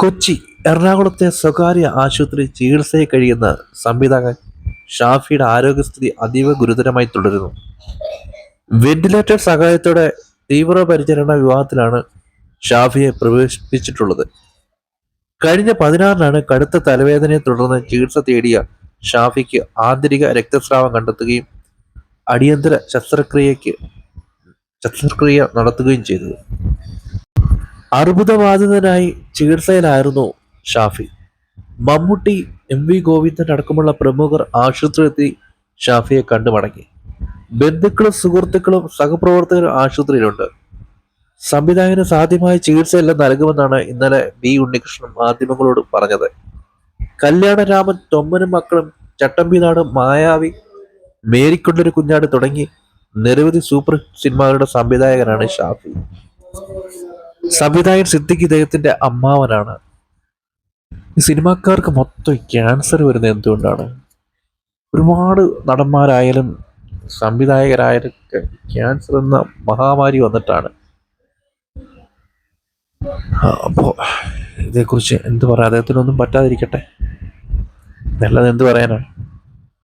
കൊച്ചി എറണാകുളത്തെ സ്വകാര്യ ആശുപത്രി ചികിത്സയിൽ കഴിയുന്ന സംവിധായകൻ ഷാഫിയുടെ ആരോഗ്യസ്ഥിതി അതീവ ഗുരുതരമായി തുടരുന്നു. വെന്റിലേറ്റർ സഹായത്തോടെ തീവ്രപരിചരണ വിവാഹത്തിലാണ് ഷാഫിയെ പ്രവേശിപ്പിച്ചിട്ടുള്ളത്. കഴിഞ്ഞ പതിനാറിനാണ് കടുത്ത തലവേദനയെ തുടർന്ന് ചികിത്സ തേടിയ ഷാഫിക്ക് ആന്തരിക രക്തസ്രാവം കണ്ടെത്തുകയും അടിയന്തര ശസ്ത്രക്രിയക്ക് ശസ്ത്രക്രിയ നടത്തുകയും ചെയ്തത്. അർബുദബാധിതനായി ചികിത്സയിലായിരുന്നു ഷാഫി. മമ്മൂട്ടി എം വി ഗോവിന്ദൻ അടക്കമുള്ള പ്രമുഖർ ആശുപത്രിയിലെത്തി ഷാഫിയെ കണ്ടു മടങ്ങി. ബന്ധുക്കളും സുഹൃത്തുക്കളും സഹപ്രവർത്തകരും ആശുപത്രിയിലുണ്ട്. സംവിധായകന് സാധ്യമായ ചികിത്സയെല്ലാം നൽകുമെന്നാണ് ഇന്നലെ ബി ഉണ്ണികൃഷ്ണൻ മാധ്യമങ്ങളോട് പറഞ്ഞത്. കല്യാണരാമൻ തൊമ്മനും മക്കളും ചട്ടമ്പിനാട് മായാവി മേരിക്കൊണ്ടൊരു കുഞ്ഞാട് തുടങ്ങി നിരവധി സൂപ്പർ സിനിമകളുടെ സംവിധായകനാണ് ഷാഫി. സംവിധായകൻ സിദ്ദിഖ് ഇദ്ദേഹത്തിന്റെ അമ്മാവനാണ്. ഈ സിനിമാക്കാർക്ക് മൊത്തം ക്യാൻസർ വരുന്നത് എന്തുകൊണ്ടാണ്? ഒരുപാട് നടന്മാരായാലും സംവിധായകരായാലും ക്യാൻസർ എന്ന മഹാമാരി വന്നിട്ടാണ്. അപ്പോൾ ഇതേക്കുറിച്ച് എന്ത് പറയാം? അദ്ദേഹത്തിനൊന്നും പറ്റാതിരിക്കട്ടെ. നല്ലത് എന്ത് പറയാനാണ്